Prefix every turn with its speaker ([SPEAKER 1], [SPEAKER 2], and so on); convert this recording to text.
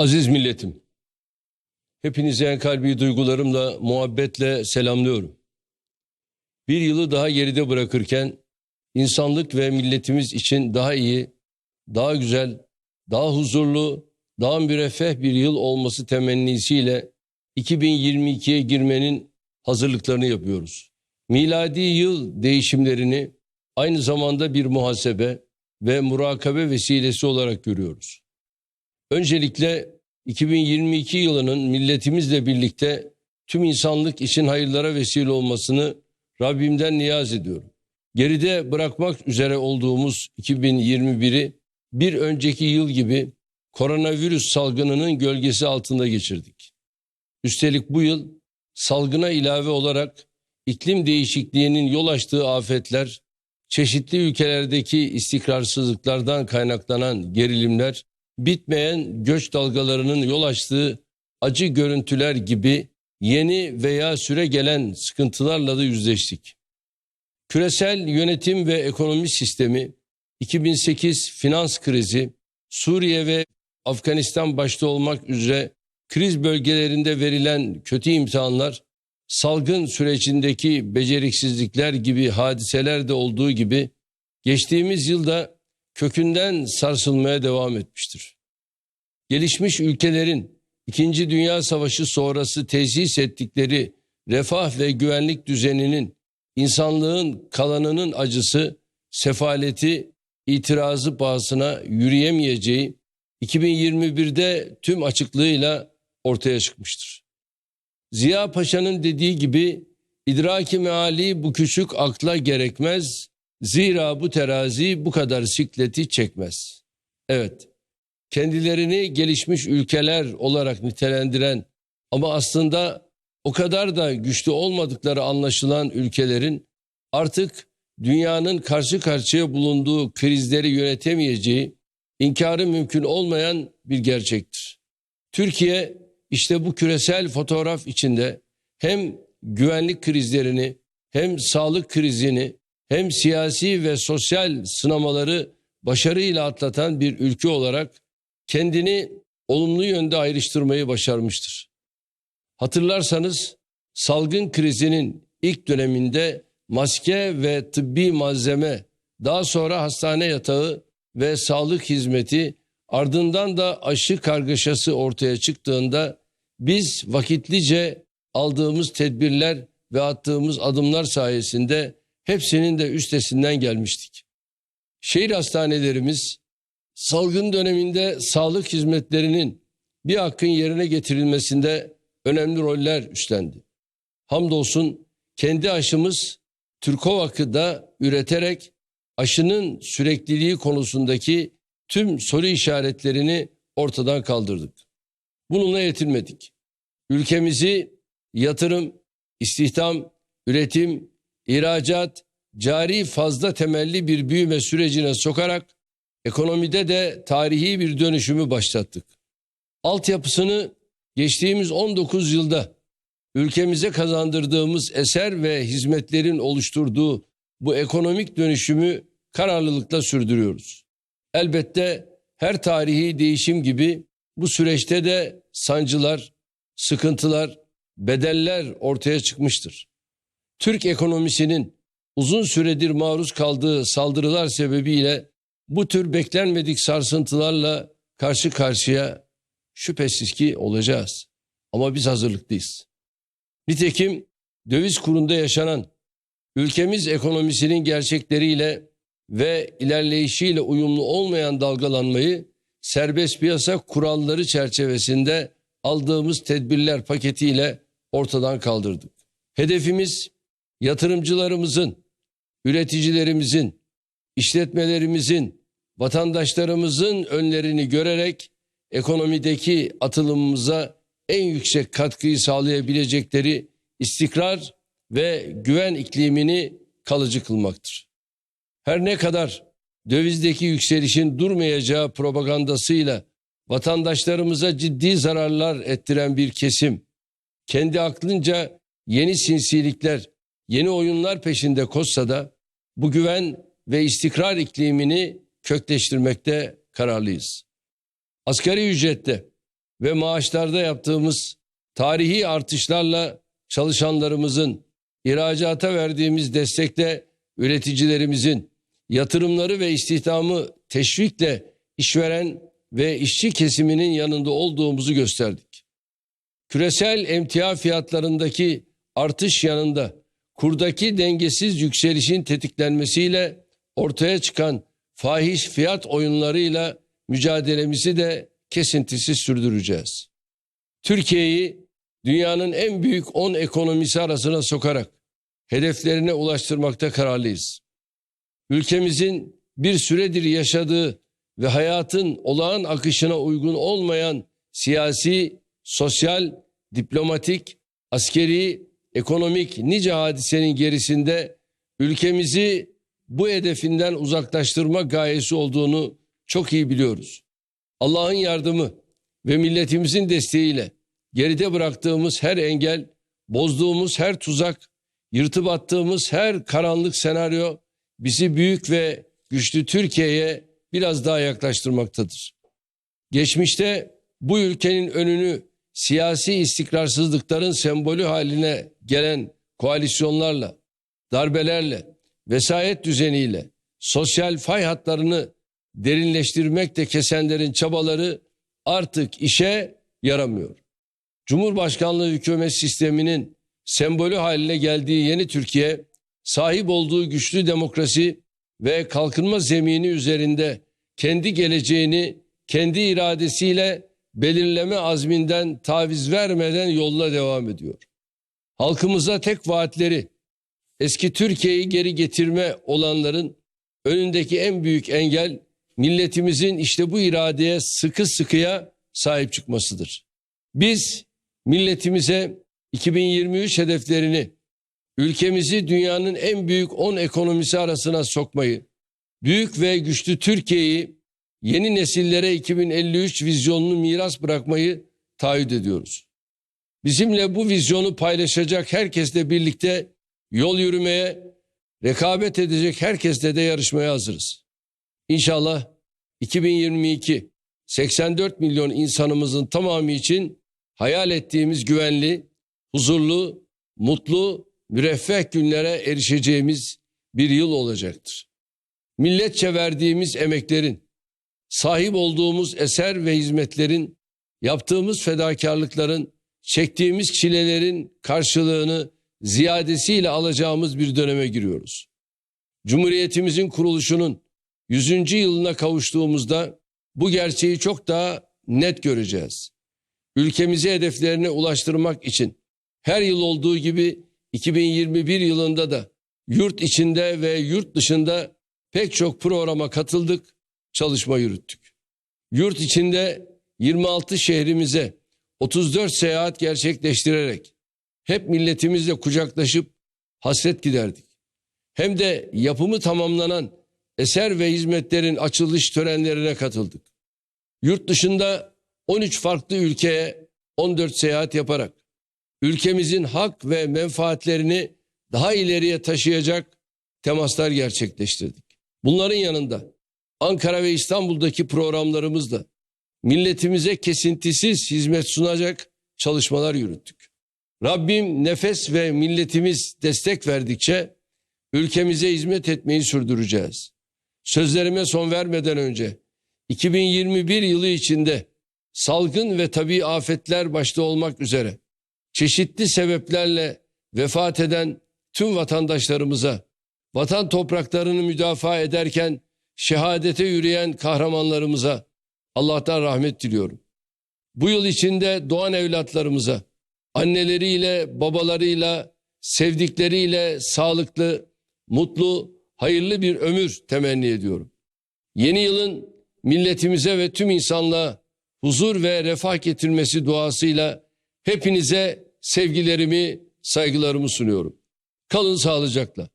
[SPEAKER 1] Aziz milletim, hepinizi en kalbi duygularımla, muhabbetle selamlıyorum. Bir yılı daha geride bırakırken, insanlık ve milletimiz için daha iyi, daha güzel, daha huzurlu, daha müreffeh bir yıl olması temennisiyle 2022'ye girmenin hazırlıklarını yapıyoruz. Miladi yıl değişimlerini aynı zamanda bir muhasebe ve murakabe vesilesi olarak görüyoruz. Öncelikle 2022 yılının milletimizle birlikte tüm insanlık için hayırlara vesile olmasını Rabbimden niyaz ediyorum. Geride bırakmak üzere olduğumuz 2021'i bir önceki yıl gibi koronavirüs salgınının gölgesi altında geçirdik. Üstelik bu yıl salgına ilave olarak iklim değişikliğinin yol açtığı afetler, çeşitli ülkelerdeki istikrarsızlıklardan kaynaklanan gerilimler, bitmeyen göç dalgalarının yol açtığı acı görüntüler gibi yeni veya süre gelen sıkıntılarla da yüzleştik. Küresel yönetim ve ekonomi sistemi, 2008 finans krizi, Suriye ve Afganistan başta olmak üzere kriz bölgelerinde verilen kötü imtihanlar, salgın sürecindeki beceriksizlikler gibi hadiseler de olduğu gibi geçtiğimiz yılda kökünden sarsılmaya devam etmiştir. Gelişmiş ülkelerin İkinci Dünya Savaşı sonrası tesis ettikleri refah ve güvenlik düzeninin insanlığın kalanının acısı, sefaleti, itirazı pahasına yürüyemeyeceği 2021'de tüm açıklığıyla ortaya çıkmıştır. Ziya Paşa'nın dediği gibi idraki meali bu küçük akla gerekmez, zira bu terazi bu kadar sikleti çekmez. Evet, kendilerini gelişmiş ülkeler olarak nitelendiren ama aslında o kadar da güçlü olmadıkları anlaşılan ülkelerin artık dünyanın karşı karşıya bulunduğu krizleri yönetemeyeceği inkarı mümkün olmayan bir gerçektir. Türkiye işte bu küresel fotoğraf içinde hem güvenlik krizlerini hem sağlık krizini hem siyasi ve sosyal sınamaları başarıyla atlatan bir ülke olarak kendini olumlu yönde ayrıştırmayı başarmıştır. Hatırlarsanız salgın krizinin ilk döneminde maske ve tıbbi malzeme, daha sonra hastane yatağı ve sağlık hizmeti ardından da aşı kargaşası ortaya çıktığında biz vakitlice aldığımız tedbirler ve attığımız adımlar sayesinde hepsinin de üstesinden gelmiştik. Şehir hastanelerimiz salgın döneminde sağlık hizmetlerinin bir hakkın yerine getirilmesinde önemli roller üstlendi. Hamdolsun kendi aşımız Türkovak'ı da üreterek aşının sürekliliği konusundaki tüm soru işaretlerini ortadan kaldırdık. Bununla yetinmedik. Ülkemizi yatırım, istihdam, üretim, ihracat, cari fazla temelli bir büyüme sürecine sokarak ekonomide de tarihi bir dönüşümü başlattık. Altyapısını geçtiğimiz 19 yılda ülkemize kazandırdığımız eser ve hizmetlerin oluşturduğu bu ekonomik dönüşümü kararlılıkla sürdürüyoruz. Elbette her tarihi değişim gibi bu süreçte de sancılar, sıkıntılar, bedeller ortaya çıkmıştır. Türk ekonomisinin uzun süredir maruz kaldığı saldırılar sebebiyle bu tür beklenmedik sarsıntılarla karşı karşıya şüphesiz ki olacağız. Ama biz hazırlıklıyız. Nitekim döviz kurunda yaşanan ülkemiz ekonomisinin gerçekleriyle ve ilerleyişiyle uyumlu olmayan dalgalanmayı serbest piyasa kuralları çerçevesinde aldığımız tedbirler paketiyle ortadan kaldırdık. Hedefimiz yatırımcılarımızın, üreticilerimizin, işletmelerimizin, vatandaşlarımızın önlerini görerek ekonomideki atılımımıza en yüksek katkıyı sağlayabilecekleri istikrar ve güven iklimini kalıcı kılmaktır. Her ne kadar dövizdeki yükselişin durmayacağı propagandasıyla vatandaşlarımıza ciddi zararlar ettiren bir kesim kendi aklınca yeni sinsilikler, yeni oyunlar peşinde koşsa da bu güven ve istikrar iklimini kökleştirmekte kararlıyız. Asgari ücrette ve maaşlarda yaptığımız tarihi artışlarla çalışanlarımızın, ihracata verdiğimiz destekle üreticilerimizin, yatırımları ve istihdamı teşvikle işveren ve işçi kesiminin yanında olduğumuzu gösterdik. Küresel emtia fiyatlarındaki artış yanında kurdaki dengesiz yükselişin tetiklenmesiyle ortaya çıkan fahiş fiyat oyunlarıyla mücadelemizi de kesintisiz sürdüreceğiz. Türkiye'yi dünyanın en büyük 10 ekonomisi arasına sokarak hedeflerine ulaştırmakta kararlıyız. Ülkemizin bir süredir yaşadığı ve hayatın olağan akışına uygun olmayan siyasi, sosyal, diplomatik, askeri, ekonomik nice hadisenin gerisinde ülkemizi bu hedefinden uzaklaştırma gayesi olduğunu çok iyi biliyoruz. Allah'ın yardımı ve milletimizin desteğiyle geride bıraktığımız her engel, bozduğumuz her tuzak, yırtıp attığımız her karanlık senaryo bizi büyük ve güçlü Türkiye'ye biraz daha yaklaştırmaktadır. Geçmişte bu ülkenin önünü siyasi istikrarsızlıkların sembolü haline gelen koalisyonlarla, darbelerle, vesayet düzeniyle, sosyal fay hatlarını derinleştirmekte kesenlerin çabaları artık işe yaramıyor. Cumhurbaşkanlığı hükümet sisteminin sembolü haline geldiği yeni Türkiye, sahip olduğu güçlü demokrasi ve kalkınma zemini üzerinde kendi geleceğini kendi iradesiyle belirleme azminden taviz vermeden yoluna devam ediyor. Halkımıza tek vaatleri eski Türkiye'yi geri getirme olanların önündeki en büyük engel milletimizin işte bu iradeye sıkı sıkıya sahip çıkmasıdır. Biz milletimize 2023 hedeflerini ülkemizi dünyanın en büyük 10 ekonomisi arasına sokmayı, büyük ve güçlü Türkiye'yi yeni nesillere 2053 vizyonunu miras bırakmayı taahhüt ediyoruz. Bizimle bu vizyonu paylaşacak herkesle birlikte yol yürümeye, rekabet edecek herkesle de yarışmaya hazırız. İnşallah 2022 84 milyon insanımızın tamamı için hayal ettiğimiz güvenli, huzurlu, mutlu, müreffeh günlere erişeceğimiz bir yıl olacaktır. Milletçe verdiğimiz emeklerin, sahip olduğumuz eser ve hizmetlerin, yaptığımız fedakarlıkların, çektiğimiz çilelerin karşılığını ziyadesiyle alacağımız bir döneme giriyoruz. Cumhuriyetimizin kuruluşunun 100. yılına kavuştuğumuzda bu gerçeği çok daha net göreceğiz. Ülkemizi hedeflerine ulaştırmak için her yıl olduğu gibi 2021 yılında da yurt içinde ve yurt dışında pek çok programa katıldık, çalışma yürüttük. Yurt içinde 26 şehrimize 34 seyahat gerçekleştirerek hep milletimizle kucaklaşıp hasret giderdik. Hem de yapımı tamamlanan eser ve hizmetlerin açılış törenlerine katıldık. Yurt dışında 13 farklı ülkeye 14 seyahat yaparak ülkemizin hak ve menfaatlerini daha ileriye taşıyacak temaslar gerçekleştirdik. Bunların yanında Ankara ve İstanbul'daki programlarımızda milletimize kesintisiz hizmet sunacak çalışmalar yürüttük. Rabbim nefes ve milletimiz destek verdikçe ülkemize hizmet etmeyi sürdüreceğiz. Sözlerime son vermeden önce 2021 yılı içinde salgın ve tabi afetler başta olmak üzere çeşitli sebeplerle vefat eden tüm vatandaşlarımıza, vatan topraklarını müdafaa ederken şehadete yürüyen kahramanlarımıza Allah'tan rahmet diliyorum. Bu yıl içinde doğan evlatlarımıza, anneleriyle, babalarıyla, sevdikleriyle sağlıklı, mutlu, hayırlı bir ömür temenni ediyorum. Yeni yılın milletimize ve tüm insanlığa huzur ve refah getirmesi duasıyla hepinize sevgilerimi, saygılarımı sunuyorum. Kalın sağlıcakla.